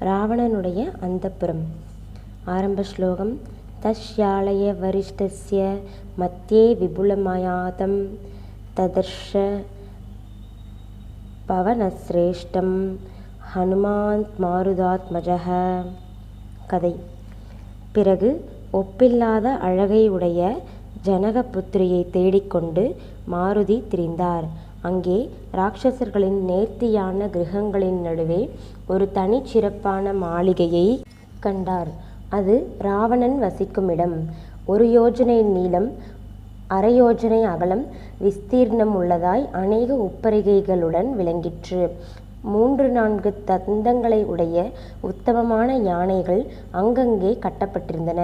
ராவணனுடைய அந்தப்புரம். ஆரம்ப ஸ்லோகம். தஸ்யாலய வரிஷ்டஸ்ய மத்தியே விபுலமயாதம் ததர்ஷ பவனசிரேஷ்டம் ஹனுமான் மாருதாத்மஜக கதை. பிறகு ஒப்பில்லாத அழகை உடைய ஜனகபுத்திரியை தேடிக்கொண்டு மாருதி திரிந்தார். அங்கே ராட்சசர்களின் நேர்த்தியான கிரகங்களின் நடுவே ஒரு தனிச்சிறப்பான மாளிகையை கண்டார். அது ராவணன் வசிக்கும் இடம். ஒரு யோஜனை நீளம் அரையோஜனை அகலம் விஸ்தீர்ணம் உள்ளதாய் அநேக உப்பரிகைகளுடன் விளங்கிற்று. மூன்று நான்கு தந்தங்களை உடைய உத்தமமான யானைகள் அங்கங்கே கட்டப்பட்டிருந்தன.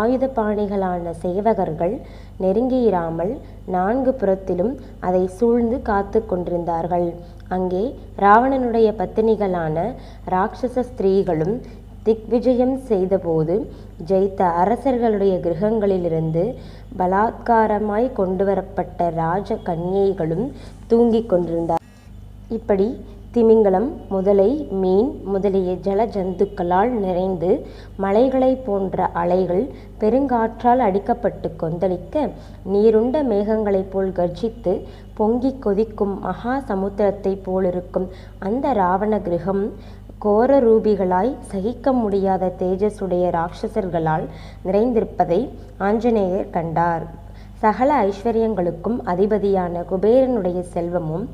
ஆயுதபாணிகளான சேவகர்கள் நெருங்கியிராமல் நான்கு புறத்திலும் அதை சூழ்ந்து காத்து கொண்டிருந்தார்கள். அங்கே ராவணனுடைய பத்தினிகளான இராட்சச ஸ்திரீகளும் திக்விஜயம் செய்தபோது ஜெயித்த அரசர்களுடைய கிரகங்களிலிருந்து பலாத்காரமாய் கொண்டுவரப்பட்ட ராஜ கன்னியைகளும் தூங்கிக் கொண்டிருந்தார். இப்படி திமிங்கலம் முதலை மீன் முதலிய ஜல ஜந்துக்களால் நிறைந்து மலைகளைப் போன்ற அலைகள் பெருங்காற்றால் அடிக்கப்பட்டு கொந்தளிக்க நீருண்ட மேகங்களைப் போல் கர்ஜித்து பொங்கிக் கொதிக்கும் மகா சமுத்திரத்தைப் போலிருக்கும் அந்த ராவண கிரகம் கோர ரூபிகளாய் சகிக்க முடியாத தேஜஸுடைய ராட்சசர்களால் நிறைந்திருப்பதை ஆஞ்சநேயர் கண்டார். சகல ஐஸ்வர்யங்களுக்கும் அதிபதியான குபேரனுடைய செல்வமும்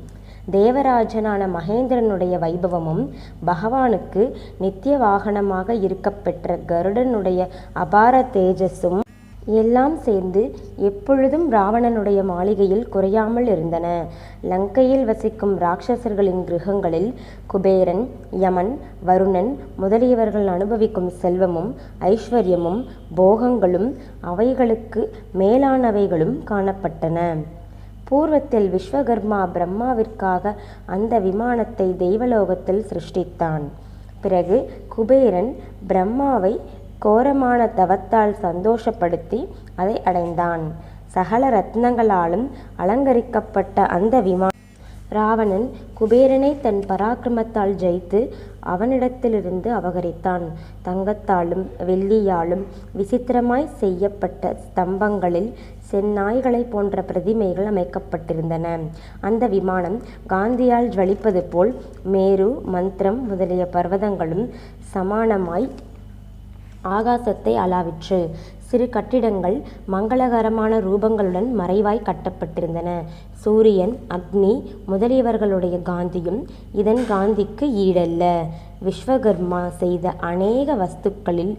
தேவராஜனான மகேந்திரனுடைய வைபவமும் பகவானுக்கு நித்திய வாகனமாக இருக்கப்பெற்ற கருடனுடைய அபார தேஜஸும் எல்லாம் சேர்ந்து எப்பொழுதும் ராவணனுடைய மாளிகையில் குறையாமல் இருந்தன. லங்கையில் வசிக்கும் ராட்சசர்களின் கிரகங்களில் குபேரன் யமன் வருணன் முதலியவர்கள் அனுபவிக்கும் செல்வமும் ஐஸ்வர்யமும் போகங்களும் அவைகளுக்கு மேலானவைகளும் காணப்பட்டன. பூர்வத்தில் விஸ்வகர்மா பிரம்மாவிற்காக அந்த விமானத்தை தெய்வலோகத்தில் சிருஷ்டித்தான். பிறகு குபேரன் பிரம்மாவை கோரமான தவத்தால் சந்தோஷப்படுத்தி அதை அடைந்தான். சகல ரத்னங்களாலும் அலங்கரிக்கப்பட்ட அந்த விமானம் ராவணன் குபேரனை தன் பராக்கிரமத்தால் ஜெயித்து அவனிடத்திலிருந்து அபகரித்தான். தங்கத்தாலும் வெள்ளியாலும் விசித்திரமாய் செய்யப்பட்ட ஸ்தம்பங்களில் செந்நாய்களைப் போன்ற பிரதிமைகள் அமைக்கப்பட்டிருந்தன. அந்த விமானம் காந்தியால் ஜலிப்பது போல் மேரு மந்திரம் முதலிய பர்வதங்களும் சமானமாய் ஆகாசத்தை அளாவிற்று சிறு கட்டிடங்கள் மங்களகரமான ரூபங்களுடன் மறைவாய் கட்டப்பட்டிருந்தன. சூரியன் அக்னி முதலியவர்களுடைய காந்தியும் இதன் காந்திக்கு ஈடல்ல. விஸ்வகர்மா செய்த அநேக வஸ்துக்களில்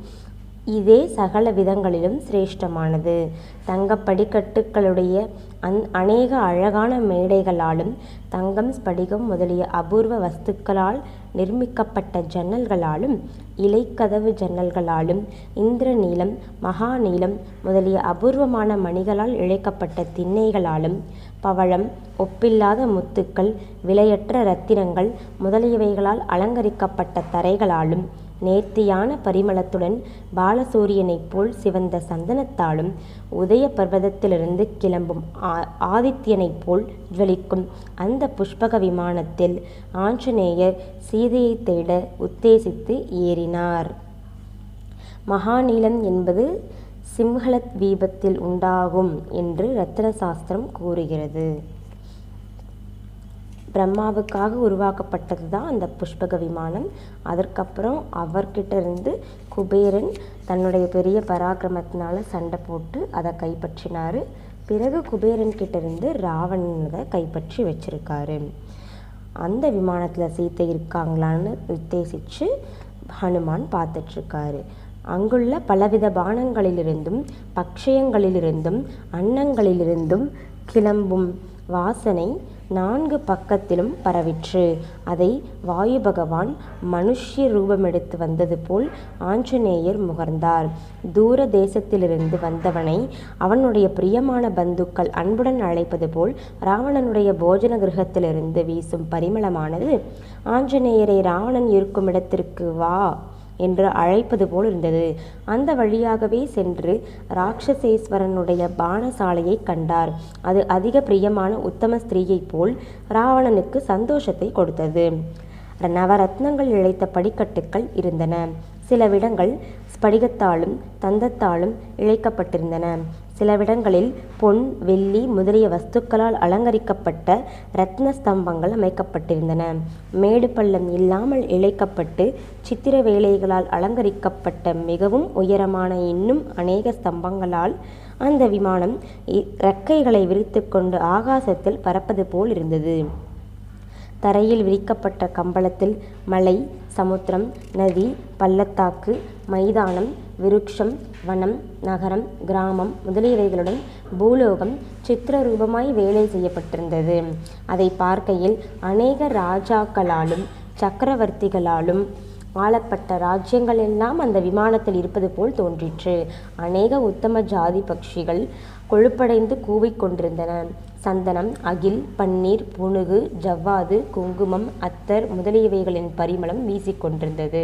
இதே சகல விதங்களிலும் சிரேஷ்டமானது. தங்கப் படிக்கட்டுகளுடைய அந் அநேக அழகான மேடைகளாலும் தங்கம் ஸ்படிகம் முதலிய அபூர்வ வஸ்துக்களால் நிர்மிக்கப்பட்ட ஜன்னல்களாலும் இலைக்கதவு ஜன்னல்களாலும் இந்திரநீலம் மகாநீலம் முதலிய அபூர்வமான மணிகளால் இழைக்கப்பட்ட திண்ணைகளாலும் பவழம் ஒப்பில்லாத முத்துக்கள் விலையற்ற இரத்தினங்கள் முதலியவைகளால் அலங்கரிக்கப்பட்ட தரைகளாலும் நேர்த்தியான பரிமளத்துடன் பாலசூரியனைப் போல் சிவந்த சந்தனத்தாலும் உதய பர்வதத்திலிருந்து கிளம்பும் ஆதித்யனைப் போல் ஜுவலிக்கும் அந்த புஷ்பக விமானத்தில் ஆஞ்சநேயர் சீதையை தேட உத்தேசித்து ஏறினார். மகாநீளம் என்பது சிம்ஹல தீபத்தில் உண்டாகும் என்று ரத்ன சாஸ்திரம் கூறுகிறது. பிரம்மாவுக்காக உருவாக்கப்பட்டது தான் அந்த புஷ்பக விமானம். அதற்கப்புறம் அவர்கிட்ட இருந்து குபேரன் தன்னுடைய பெரிய பராக்கிரமத்தினால சண்டை போட்டு அதை கைப்பற்றினார். பிறகு குபேரன் கிட்ட இருந்து ராவணன் கைப்பற்றி வச்சிருக்காரு. அந்த விமானத்தில் சீத்தை இருக்காங்களான்னு உத்தேசித்து ஹனுமான் பார்த்துட்ருக்காரு. அங்குள்ள பலவித பானங்களிலிருந்தும் பக்ஷயங்களிலிருந்தும் அன்னங்களிலிருந்தும் கிளம்பும் வாசனை நான்கு பக்கத்திலும் பரவிற்று. அதை வாயு பகவான் மனுஷ்ய ரூபமெடுத்து வந்தது போல் ஆஞ்சநேயர் முகர்ந்தார். தூர தேசத்திலிருந்து வந்தவனை அவனுடைய பிரியமான பந்துக்கள் அன்புடன் அழைப்பது போல் ராவணனுடைய போஜன கிரகத்திலிருந்து வீசும் பரிமளமானது ஆஞ்சநேயரை இராவணன் இருக்குமிடத்திற்கு வா என்று அழைப்பது போல் இருந்தது. அந்த வழியாகவே சென்று ராட்சசேஸ்வரனுடைய பானசாலையைக் கண்டார். அது அதிக பிரியமான உத்தம ஸ்திரீயைப் போல் ராவணனுக்கு சந்தோஷத்தை கொடுத்தது. நவரத்னங்கள் இழைத்த படிக்கட்டுகள் இருந்தன. சிலவிடங்கள் ஸ்படிகத்தாலும் தந்தத்தாலும் இழைக்கப்பட்டிருந்தன. சிலவிடங்களில் பொன் வெள்ளி முதலிய வஸ்துக்களால் அலங்கரிக்கப்பட்ட ரத்ன ஸ்தம்பங்கள் அமைக்கப்பட்டிருந்தன. மேடு பள்ளம் இல்லாமல் இழைக்கப்பட்டு சித்திர வேலைகளால் அலங்கரிக்கப்பட்ட மிகவும் உயரமான இன்னும் அநேக ஸ்தம்பங்களால் அந்த விமானம் இறக்கைகளை விரித்துக்கொண்டு ஆகாசத்தில் பறப்பது போல் இருந்தது தரையில் விரிக்கப்பட்ட கம்பளத்தில் மலை சமுத்திரம் நதி பள்ளத்தாக்கு மைதானம் விருக்ஷம் வனம் நகரம் கிராமம் முதலியவைகளுடன் பூலோகம் சித்திரரூபமாய் வேலை செய்யப்பட்டிருந்தது. அதை பார்க்கையில் அநேக ராஜாக்களாலும் சக்கரவர்த்திகளாலும் ஆளப்பட்ட ராஜ்யங்களெல்லாம் அந்த விமானத்தில் இருப்பது போல் தோன்றிற்று. அநேக உத்தம ஜாதி பக்ஷிகள் கொழுப்படைந்து கூவிக் கொண்டிருந்தன. சந்தனம் அகில் பன்னீர் புனுகு ஜவ்வாது குங்குமம் அத்தர் முதலியவைகளின் பரிமளம் வீசிக் கொண்டிருந்தது.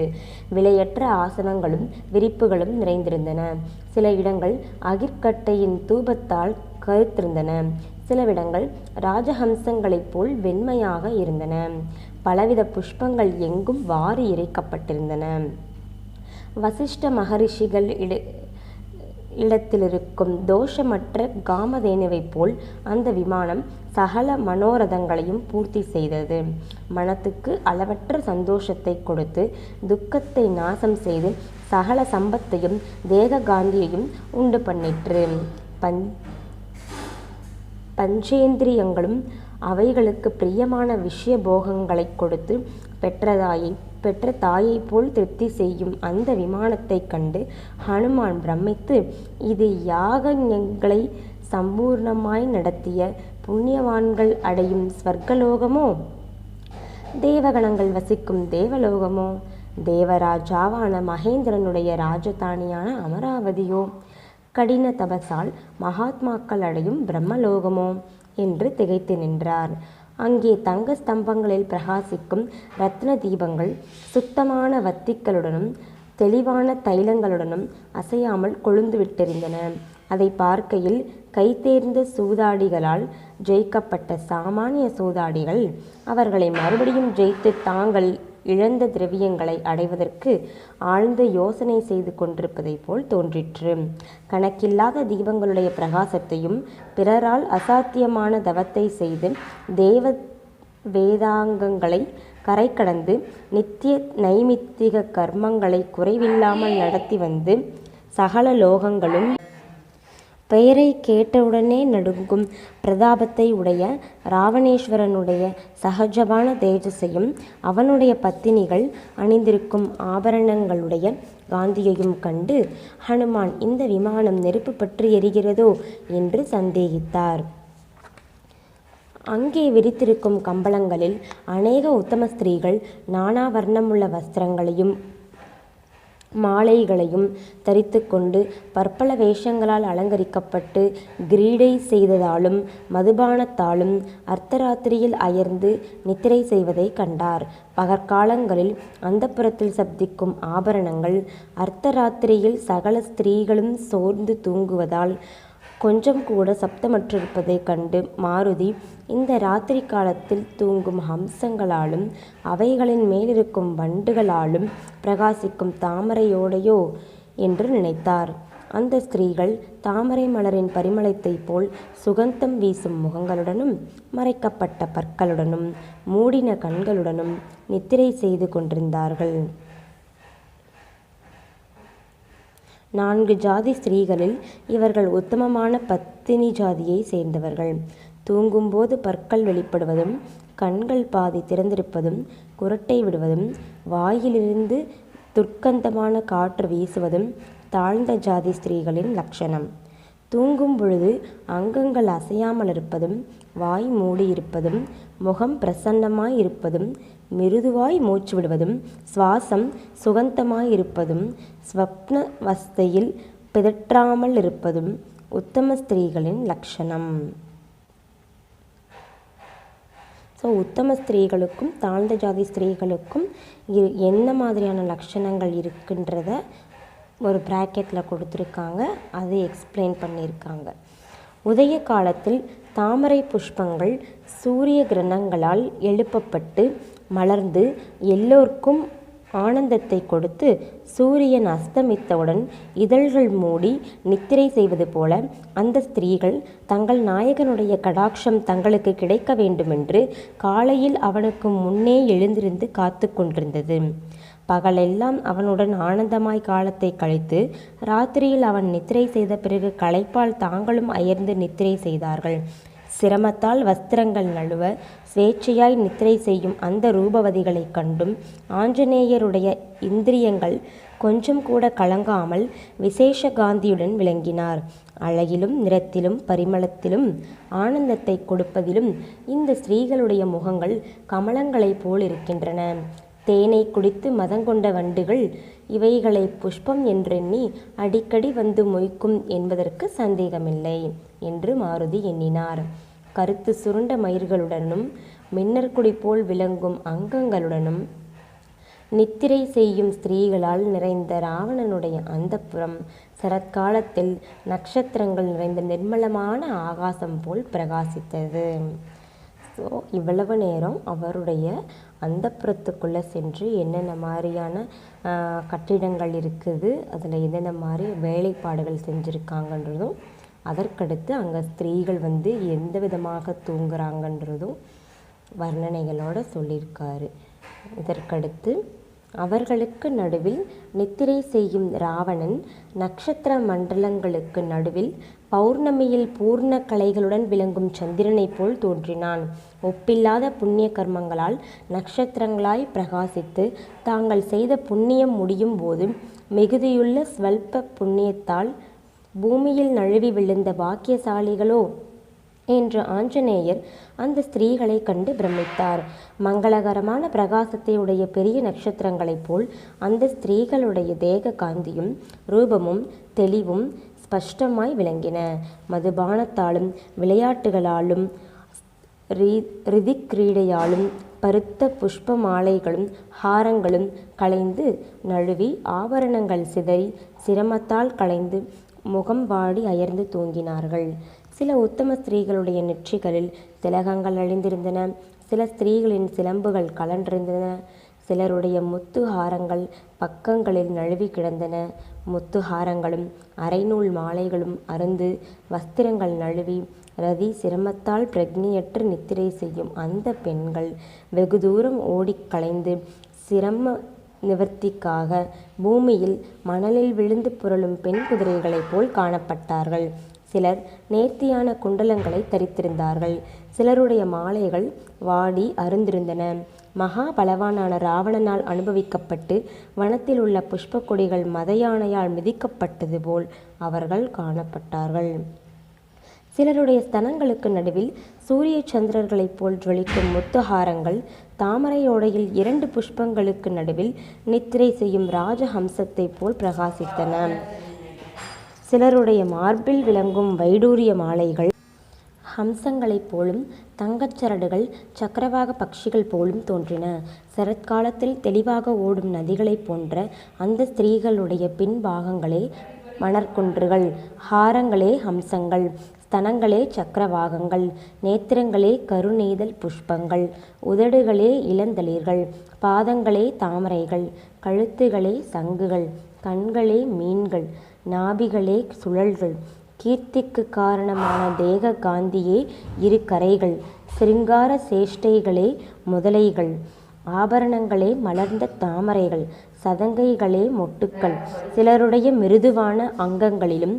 விலையற்ற ஆசனங்களும் விரிப்புகளும் நிறைந்திருந்தன. சில இடங்கள் அகிற்கட்டையின் தூபத்தால் கருத்திருந்தன சிலவிடங்கள் ராஜஹம்சங்களைப் போல் வெண்மையாக இருந்தன. பலவித புஷ்பங்கள் எங்கும் வாரி இறைக்கப்பட்டிருந்தன. வசிஷ்ட இடத்திலிருக்கும் தோஷமற்ற காமதேனுவைப் போல் அந்த விமானம் சகல மனோரதங்களையும் பூர்த்தி செய்தது. மனத்துக்கு அளவற்ற சந்தோஷத்தைக் கொடுத்து துக்கத்தை நாசம் செய்து சகல சம்பத்தையும் தேக காந்தியையும் உண்டு பண்ணிற்று. பஞ்சேந்திரியங்களும் அவைகளுக்கு பிரியமான விஷய போகங்களைக் பெற்றதாயை பெற்ற தாயைப் போல் திருப்தி செய்யும் அந்த விமானத்தைக் கண்டு ஹனுமான் பிரமித்து இது யாகங்களை சம்பூர்ணமாய் நடத்திய புண்ணியவான்கள் அடையும் சுவர்க்கலோகமோ? தேவகணங்கள் வசிக்கும் தேவலோகமோ? தேவராஜாவான மகேந்திரனுடைய ராஜதானியான அமராவதியோ? கடின தபசால் மகாத்மாக்கள் அடையும் பிரம்மலோகமோ? என்று திகைத்து நின்றார். அங்கே தங்க ஸ்தம்பங்களில் பிரகாசிக்கும் ரத்ன தீபங்கள் சுத்தமான வத்திகளுடனும் தெளிவான தைலங்களுடனும் அசையாமல் கொழுந்து விட்டிருந்தன அதை பார்க்கையில் கைதேர்ந்த சூதாடிகளால் ஜெயிக்கப்பட்ட சாமானிய சூதாடிகள் அவர்களை மறுபடியும் ஜெயித்து தாங்கள் இழந்த திரவியங்களை அடைவதற்கு ஆழ்ந்த யோசனை செய்து கொண்டிருப்பதைப் போல் தோன்றிற்று. கணக்கில்லாத தீபங்களுடைய பிரகாசத்தையும் பிறரால் அசாத்தியமான தவத்தை செய்து தேவ வேதாங்கங்களை கரை கடந்து நித்திய நைமித்திக கர்மங்களை குறைவில்லாமல் நடத்தி வந்து சகல லோகங்களும் பெயரைக் கேட்டவுடனே நடுங்கும் பிரதாபத்தை உடைய ராவணேஸ்வரனுடைய சகஜமான தேஜஸையும் அவனுடைய பத்தினிகள் அணிந்திருக்கும் ஆபரணங்களுடைய காந்தியையும் கண்டு ஹனுமான் இந்த விமானம் நெருப்பு பற்றி எரிகிறதோ? என்று சந்தேகித்தார். அங்கே விரித்திருக்கும் கம்பளங்களில் அநேக உத்தம ஸ்திரீகள் நானா வர்ணமுள்ள வஸ்திரங்களையும் மாலைகளையும் தரித்துக்கொண்டு பற்பல வேஷங்களால் அலங்கரிக்கப்பட்டு கிரீடை செய்ததாலும் மதுபானத்தாலும் அர்த்தராத்திரியில் அயர்ந்து நித்திரை செய்வதைக் கண்டார். பகற்காலங்களில் அந்தப்புரத்தில் சப்திக்கும் ஆபரணங்கள் அர்த்தராத்திரியில் சகல ஸ்திரீகளும் சோர்ந்து தூங்குவதால் கொஞ்சம்கூட சப்தமற்றிருப்பதைக் கண்டு மாருதி இந்த ராத்திரி காலத்தில் தூங்கும் ஹம்சங்களாலும் அவைகளின் மேலிருக்கும் வண்டுகளாலும் பிரகாசிக்கும் தாமரையோடையோ? என்று நினைத்தார். அந்த ஸ்திரீகள் தாமரை மலரின் பரிமளத்தைப் போல் சுகந்தம் வீசும் முகங்களுடனும் மறைக்கப்பட்ட பற்களுடனும் மூடின கண்களுடனும் நித்திரை செய்து கொண்டிருந்தார்கள். நான்கு ஜாதி ஸ்திரீகளில் இவர்கள் உத்தமமான பத்தினி ஜாதியைச் சேர்ந்தவர்கள். தூங்கும்போது பற்கள் வெளிப்படுவதும் கண்கள் பாதி திறந்திருப்பதும் குரட்டை விடுவதும் வாயிலிருந்து துர்க்கந்தமான காற்று வீசுவதும் தாழ்ந்த ஜாதி ஸ்திரீகளின் லட்சணம் தூங்கும் பொழுது அங்கங்கள் அசையாமல் இருப்பதும் வாய் மூடியிருப்பதும் முகம் பிரசன்னமாய் இருப்பதும் மிருதுவாய் மூச்சு விடுவதும் சுவாசம் சுகந்தமாய் இருப்பதும் ஸ்வப்ன அவஸ்தையில் பிதற்றாமல் இருப்பதும் உத்தம ஸ்திரீகளின் லட்சணம். ஸோ உத்தம ஸ்திரீகளுக்கும் தாழ்ந்த ஜாதி ஸ்திரீகளுக்கும் என்ன மாதிரியான லட்சணங்கள் இருக்குன்றத ஒரு ப்ராக்கெட்டில் கொடுத்துருக்காங்க. அதை எக்ஸ்பிளைன் பண்ணியிருக்காங்க. உதய காலத்தில் தாமரை புஷ்பங்கள் சூரிய கிரணங்களால் எழுப்பப்பட்டு மலர்ந்து எல்லோருக்கும் ஆனந்தத்தை கொடுத்து சூரியன் அஸ்தமித்தவுடன் இதழ்கள் மூடி நித்திரை செய்வது போல அந்த ஸ்திரீகள் தங்கள் நாயகனுடைய கடாட்சம் தங்களுக்கு கிடைக்க வேண்டுமென்று காலையில் அவனுக்கு முன்னே எழுந்திருந்து காத்து கொண்டிருந்தது. பகலெல்லாம் அவனுடன் ஆனந்தமாய் காலத்தை கழித்து ராத்திரியில் அவன் நித்திரை செய்த பிறகு களைப்பால் தாங்களும் அயர்ந்து நித்திரை செய்தார்கள். சிரமத்தால் வஸ்திரங்கள் நழுவ சுவேச்சையாய் நித்திரை செய்யும் அந்த ரூபவதிகளைக் கண்டும் ஆஞ்சநேயருடைய இந்திரியங்கள் கொஞ்சம் கூட கலங்காமல் விசேஷ காந்தியுடன் விளங்கினார். அழகிலும் நிறத்திலும் பரிமளத்திலும் ஆனந்தத்தை கொடுப்பதிலும் இந்த ஸ்திரீகளுடைய முகங்கள் கமலங்களைப் போல் இருக்கின்றன தேனை குடித்து மதங்கொண்ட வண்டுகள் இவைகளை புஷ்பம் என்றெண்ணி அடிக்கடி வந்து மொய்க்கும் என்பதற்கு சந்தேகமில்லை. என்று மாருதி எண்ணினார். கருத்து சுருண்ட மயிர்களுடனும் மின்னற்குடி போல் விளங்கும் அங்கங்களுடனும் நித்திரை செய்யும் ஸ்திரீகளால் நிறைந்த ராவணனுடைய அந்தப்புறம் சரத்காலத்தில் நட்சத்திரங்கள் நிறைந்த நிர்மலமான ஆகாசம் போல் பிரகாசித்தது. ஸோ இவ்வளவு நேரம் அவருடைய அந்தப்புறத்துக்குள்ளே சென்று என்னென்ன மாதிரியான கட்டிடங்கள் இருக்குது அதில் என்னென்ன மாதிரி வேலைப்பாடுகள் செஞ்சுருக்காங்கன்றதும் அதற்கடுத்து அங்கே ஸ்திரீகள் வந்து எந்த விதமாக தூங்குறாங்கன்றதும் வர்ணனைகளோடு சொல்லியிருக்காரு. இதற்கடுத்து அவர்களுக்கு நடுவில் நித்திரை செய்யும் ராவணன் நட்சத்திர மண்டலங்களுக்கு நடுவில் பௌர்ணமியில் பூர்ண கலைகளுடன் விளங்கும் சந்திரனைப் போல் தோன்றினான். ஒப்பில்லாத புண்ணிய கர்மங்களால் நட்சத்திரங்களாய் பிரகாசித்து தாங்கள் செய்த புண்ணியம் முடியும் போது மிகுதியுள்ள ஸ்வல்ப புண்ணியத்தால் பூமியில் நழுவி விழுந்த பாக்கியசாலிகளோ? என்று ஆஞ்சநேயர் அந்த ஸ்திரீகளை கண்டு பிரமித்தார். மங்களகரமான பிரகாசத்தை உடைய பெரிய நட்சத்திரங்களைப் போல் அந்த ஸ்திரீகளுடைய தேக காந்தியும் ரூபமும் தெளிவும் ஸ்பஷ்டமாய் விளங்கின. மதுபானத்தாலும் விளையாட்டுகளாலும் ரிதிக்கிரீடையாலும் பருத்த புஷ்ப மாலைகளும் ஹாரங்களும் களைந்து நழுவி ஆபரணங்கள் சிதறி சிரமத்தால் களைந்து முகம் வாடி அயர்ந்து தூங்கினார்கள். சில உத்தம ஸ்திரீகளுடைய நெற்றிகளில் திலகங்கள் அழிந்திருந்தன. சில ஸ்திரீகளின் சிலம்புகள் கலன்றிருந்தன சிலருடைய முத்து ஹாரங்கள் பக்கங்களில் நழுவி கிடந்தன. முத்து ஹாரங்களும் அரைநூல் மாலைகளும் அருந்து வஸ்திரங்கள் நழுவி ரதி சிரமத்தால் பிரக்னியற்று நித்திரை செய்யும் அந்த பெண்கள் வெகு தூரம் ஓடிக் களைந்து சிரம நிவர்த்திக்காக பூமியில் மணலில் விழுந்து புரளும் பெண் குதிரைகளைப் போல் காணப்பட்டார்கள். சிலர் நேர்த்தியான குண்டலங்களை தரித்திருந்தார்கள். சிலருடைய மாலைகள் வாடி அருந்திருந்தன. மகா பலவானான ராவணனால் அனுபவிக்கப்பட்டு வனத்தில் உள்ள புஷ்ப கொடிகள் மத யானையால் மிதிக்கப்பட்டது போல் அவர்கள் காணப்பட்டார்கள். சிலருடைய ஸ்தனங்களுக்கு நடுவில் சூரிய சந்திரர்களைப் போல் ஜொலிக்கும் முத்துஹாரங்கள் தாமரையோடையில் இரண்டு புஷ்பங்களுக்கு நடுவில் நித்திரை செய்யும் ராஜஹம்சத்தைப் போல் பிரகாசித்தன. சிலருடைய மார்பில் விளங்கும் வைடூரிய மாலைகள் ஹம்சங்களைப் போலும் தங்கச் சரடுகள் சக்கரவாக பட்சிகள் போலும் தோன்றின. சரத்காலத்தில் தெளிவாக ஓடும் நதிகளைப் போன்ற அந்த ஸ்திரீகளுடைய பின்பாகங்களே மணற்குன்றுகள் ஹாரங்களே ஹம்சங்கள். ஸ்தனங்களே சக்கரவாகங்கள் நேத்திரங்களே கருநெய்தல் புஷ்பங்கள் உதடுகளே இளந்தளிர்கள் பாதங்களே தாமரைகள் கழுத்துகளே சங்குகள் கண்களே மீன்கள் நாபிகளே சுழல்கள் கீர்த்திக்கு காரணமான தேக காந்தியே இரு கரைகள் சிருங்கார சேஷ்டைகளே முதலைகள் ஆபரணங்களே மலர்ந்த தாமரைகள் சதங்கைகளே மொட்டுக்கள் சிலருடைய மிருதுவான அங்கங்களிலும்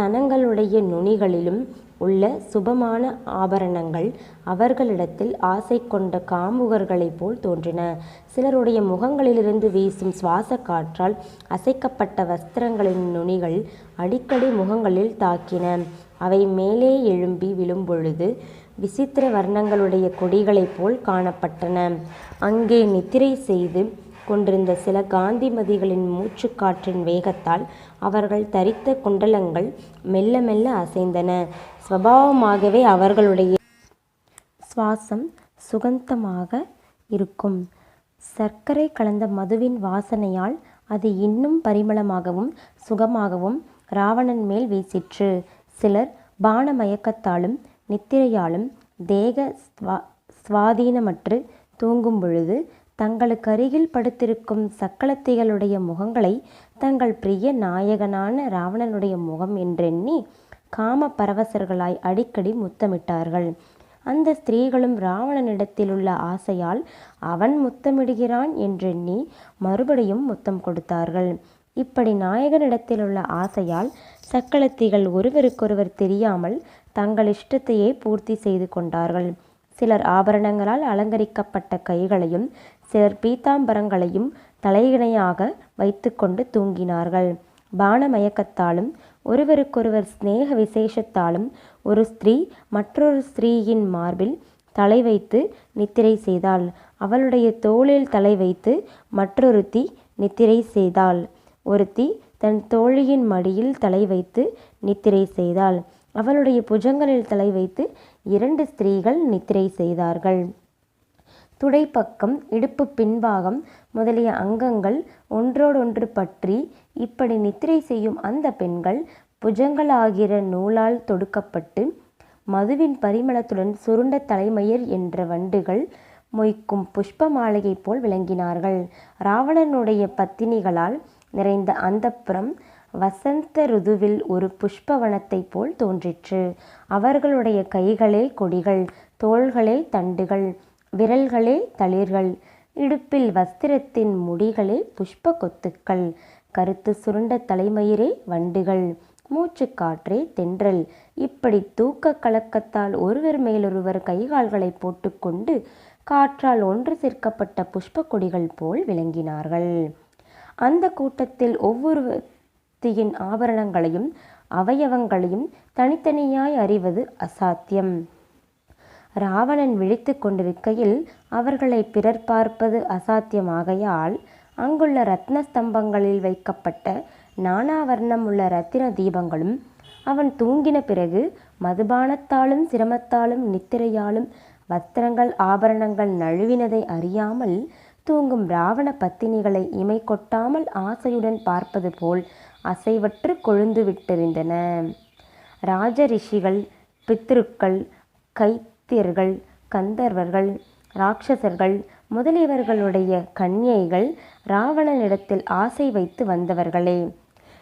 ஸ்தனங்களுடைய நுனிகளிலும் உள்ள சுபமான ஆபரணங்கள் அவர்களிடத்தில் ஆசை கொண்ட காமுகர்களைப் போல் தோன்றின. சிலருடைய முகங்களிலிருந்து வீசும் சுவாசக் காற்றால் அசைக்கப்பட்ட வஸ்திரங்களின் நுனிகள் அடிக்கடி முகங்களில் தாக்கின. அவை மேலே எழும்பி விழும்பொழுது விசித்திர வர்ணங்களுடைய கொடிகளைப் போல் காணப்பட்டன. அங்கே நித்திரை செய்து கொண்டிருந்த சில காந்திமதிகளின் மூச்சுக்காற்றின் வேகத்தால் அவர்கள் தரித்த குண்டலங்கள் மெல்ல மெல்ல அசைந்தன. சுவாவமாகவே அவர்களுடைய சுவாசம் சுகந்தமாக இருக்கும். சர்க்கரை கலந்த மதுவின் வாசனையால் அது இன்னும் பரிமளமாகவும் சுகமாகவும் இராவணன் மேல் வீசிற்று. சிலர் பான மயக்கத்தாலும் நித்திரையாலும் தேக ஸ்வா சுவாதீனமற்று தூங்கும்பொழுது தங்களுக்கு அருகில் படுத்திருக்கும் சக்களத்திகளுடைய முகங்களை தங்கள் பிரிய நாயகனான இராவணனுடைய முகம் என்றெண்ணி காம பரவசர்களாய் அடிக்கடி முத்தமிட்டார்கள். அந்த ஸ்திரீகளும் இராவணனிடத்திலுள்ள ஆசையால் அவன் முத்தமிடுகிறான் என்றெண்ணி மறுபடியும் முத்தம் கொடுத்தார்கள். இப்படி நாயகனிடத்திலுள்ள ஆசையால் சக்களத்திகள் ஒருவருக்கொருவர் தெரியாமல் தங்கள் இஷ்டத்தையே பூர்த்தி செய்து கொண்டார்கள். சிலர் ஆபரணங்களால் அலங்கரிக்கப்பட்ட கைகளையும் சிலர் பீதாம்பரங்களையும் தலையணையாக வைத்துக்கொண்டு தூங்கினார்கள். பான மயக்கத்தாலும் ஒருவருக்கொருவர் சிநேக விசேஷத்தாலும் ஒரு ஸ்திரீ மற்றொரு ஸ்திரீயின் மார்பில் தலை வைத்து நித்திரை செய்தாள். அவளுடைய தோளில் தலை வைத்து மற்றொருத்தி நித்திரை செய்தாள். ஒருத்தி தன் தோழியின் மடியில் தலை வைத்து நித்திரை செய்தாள். அவளுடைய புஜங்களில் தலை வைத்து இரண்டு ஸ்திரீகள் நித்திரை செய்தார்கள். துடைப்பக்கம் இடுப்பு பின்பாகம் முதலிய அங்கங்கள் ஒன்றோடொன்று பற்றி இப்படி நித்திரை செய்யும் அந்த பெண்கள் புஜங்களாகிற நூலால் தொடுக்கப்பட்டு மதுவின் பரிமளத்துடன் சுருண்ட தலைமயிர் என்ற வண்டுகள் மொய்க்கும் புஷ்ப மாளிகை போல் விளங்கினார்கள். ராவணனுடைய பத்தினிகளால் நிறைந்த அந்தப்புரம் வசந்த ருதுவில் ஒரு புஷ்ப வனத்தைப் போல் தோன்றிற்று. அவர்களுடைய கைகளே கொடிகள் தோள்களே தண்டுகள் விரல்களே தளிர்கள் இடுப்பில் வஸ்திரத்தின் முடிகளே புஷ்ப கொத்துக்கள் கருத்து சுருண்ட தலைமயிரே வண்டுகள் மூச்சு காற்றே தென்றல் இப்படித் தூக்க கலக்கத்தால் ஒருவர் மேலொருவர் கைகால்களைப் போட்டுக்கொண்டு காற்றால் ஒன்று சேர்க்கப்பட்ட புஷ்பக் கொடிகள் போல் விளங்கினார்கள். அந்த கூட்டத்தில் ஒவ்வொருத்தியின் ஆபரணங்களையும் அவயவங்களையும் தனித்தனியாய் அறிவது அசாத்தியம். இராவணன் விழித்து கொண்டிருக்கையில் அவர்களை பிறர் பார்ப்பது அசாத்தியமாகையால் அங்குள்ள ரத்ன ஸ்தம்பங்களில் வைக்கப்பட்ட நானா வர்ணமுள்ள ரத்தின தீபங்களும் அவன் தூங்கின பிறகு மதுபானத்தாலும் சிரமத்தாலும் நித்திரையாலும் வஸ்திரங்கள் ஆபரணங்கள் நழுவினதை அறியாமல் தூங்கும் இராவண பத்தினிகளை இமை கொட்டாமல் ஆசையுடன் பார்ப்பது போல் அசைவற்று கொழுந்துவிட்டிருந்தன. இராஜ ரிஷிகள் பித்ருக்கள் தைத்தியர்கள் கந்தர்வர்கள் ராட்சசர்கள் முதலியவர்களுடைய கன்யைகள் இராவணனிடத்தில் ஆசை வைத்து வந்தவர்களே.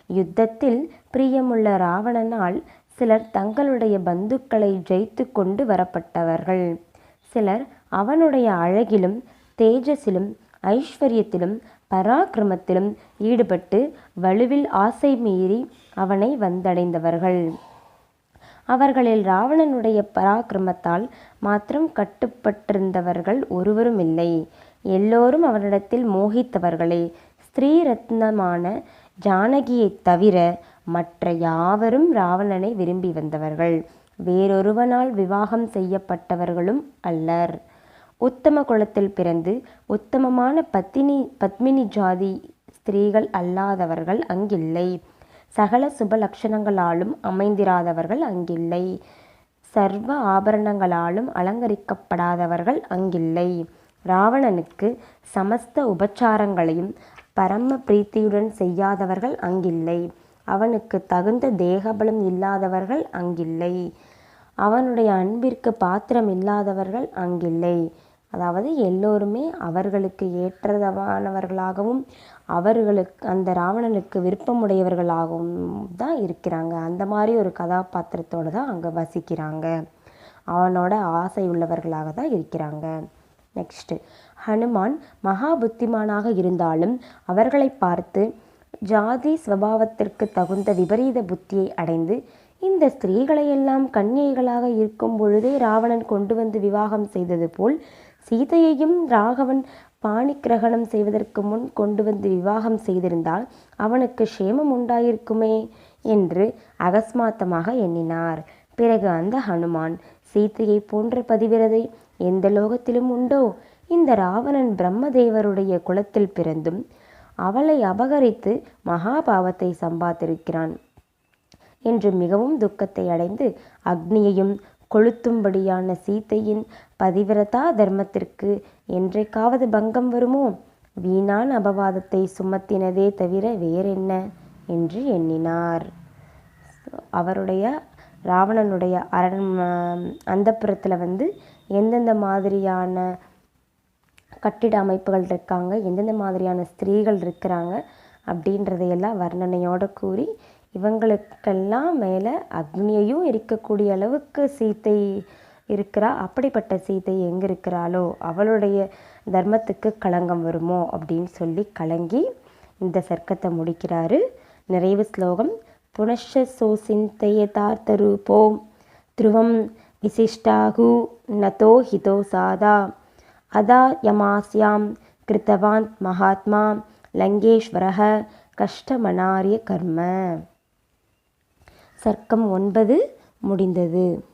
யுத்தத்தில் பிரியமுள்ள இராவணனால் சிலர் தங்களுடைய பந்துக்களை ஜெயித்து கொண்டு வரப்பட்டவர்கள். சிலர் அவனுடைய அழகிலும் தேஜஸிலும் ஐஸ்வரியத்திலும் பராக்கிரமத்திலும் ஈடுபட்டு வலுவில் ஆசை மீறி அவனை வந்தடைந்தவர்கள். அவர்களில் ராவணனுடைய பராக்கிரமத்தால் மாத்திரம் கட்டுப்பட்டிருந்தவர்கள் ஒருவருமில்லை. எல்லோரும் அவனிடத்தில் மோகித்தவர்களே. ஸ்ரீ ரத்னமான ஜானகியைத் தவிர மற்ற யாவரும் ராவணனை விரும்பி வந்தவர்கள். வேறொருவனால் விவாகம் செய்யப்பட்டவர்களும் அல்லர். உத்தம குலத்தில் பிறந்து உத்தமமான பத்தினி பத்மினி ஜாதி ஸ்திரீகள் அல்லாதவர்கள் அங்கில்லை. சகல சுப லக்ஷணங்களாலும் அமைந்திராதவர்கள் அங்கில்லை. சர்வ ஆபரணங்களாலும் அலங்கரிக்கப்படாதவர்கள் அங்கில்லை. ராவணனுக்கு சமஸ்த உபச்சாரங்களையும் பரம பிரீத்தியுடன் செய்யாதவர்கள் அங்கில்லை. அவனுக்கு தகுந்த தேகபலம் இல்லாதவர்கள் அங்கில்லை. அவனுடைய அன்பிற்கு பாத்திரம் இல்லாதவர்கள் அங்கில்லை. அதாவது எல்லோருமே அவர்களுக்கு ஏற்றவானவர்களாகவும் அந்த ராவணனுக்கு விருப்பமுடையவர்களாகவும் தான் இருக்கிறாங்க. அந்த மாதிரி ஒரு கதாபாத்திரத்தோடு தான் அங்கே வசிக்கிறாங்க. அவனோட ஆசையுள்ளவர்களாகத்தான் இருக்கிறாங்க. நெக்ஸ்ட்டு ஹனுமான் மகா புத்திமானாக இருந்தாலும் அவர்களை பார்த்து ஜாதி ஸ்வபாவத்திற்கு தகுந்த விபரீத புத்தியை அடைந்து இந்த ஸ்திரீகளையெல்லாம் கன்னியைகளாக இருக்கும் பொழுதே ராவணன் கொண்டு வந்து விவாகம் செய்தது போல் சீதையையும் ராகவன் பாணிக்கிரகணம் செய்வதற்கு முன் கொண்டு வந்து விவாகம் செய்திருந்தால் அவனுக்கு க்ஷேமம் உண்டாயிருக்குமே என்று அகஸ்மாத்தமாக எண்ணினார். பிறகு அந்த ஹனுமான் சீத்தையை போன்ற பதிவிரதை எந்த லோகத்திலும் உண்டோ? இந்த ராவணன் பிரம்மதேவருடைய குலத்தில் பிறந்தும் அவளை அபகரித்து மகாபாவத்தை சம்பாத்திருக்கிறான் என்று மிகவும் துக்கத்தை அடைந்து அக்னியையும் கொளுத்தும்படியான சீதையின் பதிவிரதா தர்மத்திற்கு என்றைக்காவது பங்கம் வருமோ? வீணான அபவாதத்தை சுமத்தினதே தவிர வேறென்ன? என்று எண்ணினார். அவருடைய ராவணனுடைய அரண் அந்தப்புறத்தில் வந்து எந்தெந்த மாதிரியான கட்டிட அமைப்புகள் இருக்காங்க எந்தெந்த மாதிரியான ஸ்திரீகள் இருக்கிறாங்க அப்படின்றதையெல்லாம் வர்ணனையோடு கூறி இவங்களுக்கெல்லாம் மேலே அக்னியையும் இருக்கக்கூடிய அளவுக்கு சீத்தை இருக்கிறா அப்படிப்பட்ட சீத்தை எங்கே இருக்கிறாளோ அவளுடைய தர்மத்துக்கு களங்கம் வருமோ அப்படின்னு சொல்லி கலங்கி இந்த சர்க்கத்தை முடிக்கிறாரு. நிறைவு ஸ்லோகம். புனஷ சோசிந்தயதார்த்தரூபோ த்ருவம் விசிஷ்டாகு நதோ ஹிதோ சாதா அதா யமாஸ்யாம் கிருத்தவான் மகாத்மா லங்கேஸ்வரக கஷ்டமனாரிய கர்ம சர்க்கம் ஒன்பது முடிந்தது.